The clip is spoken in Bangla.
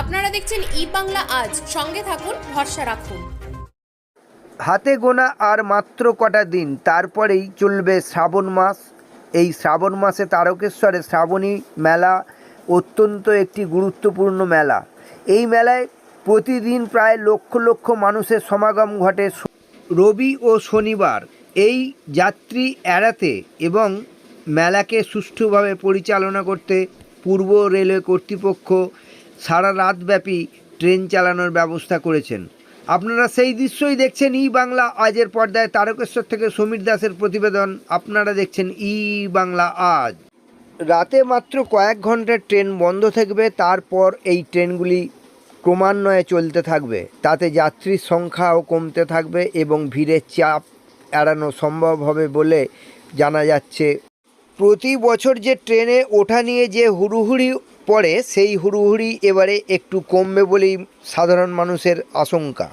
আপনারা দেখছেন ই বাংলা আজ। সঙ্গে থাকুন, ভরসা রাখুন। হাতে গোনা আর মাত্র কটা দিন, তারপরেই চলবে শ্রাবণ মাস। এই শ্রাবণ মাসে তারকেশ্বরে শ্রাবণী মেলা অত্যন্ত একটি গুরুত্বপূর্ণ মেলা। এই মেলায় প্রতিদিন প্রায় লক্ষ লক্ষ মানুষের সমাগম ঘটে রবি ও শনিবার। এই যাত্রী এড়াতে এবং মেলাকে সুষ্ঠুভাবে পরিচালনা করতে পূর্ব রেলওয়ে কর্তৃপক্ষ সারা রাতব্যাপী ট্রেন চালানোর ব্যবস্থা করেছেন। আপনারা সেই দৃশ্যই দেখছেন ই বাংলা। আজের পর্দায় তারকেশ্বর থেকে সমীর দাসের প্রতিবেদন আপনারা দেখছেন ই বাংলা আজ। রাতে মাত্র কয়েক ঘণ্টার ট্রেন বন্ধ থাকবে, তারপর এই ট্রেনগুলি ক্রমান্বয়ে চলতে থাকবে। তাতে যাত্রীর সংখ্যাও কমতে থাকবে এবং ভিড়ের চাপ এড়ানো সম্ভব হবে বলে জানা যাচ্ছে। প্রতি বছর যে ট্রেনে ওঠা নিয়ে যে হুড়ুহুড়ি পড়ে সেই হুড়ুহুড়ি এবারে একটু কমবে বলেই সাধারণ মানুষের আশঙ্কা।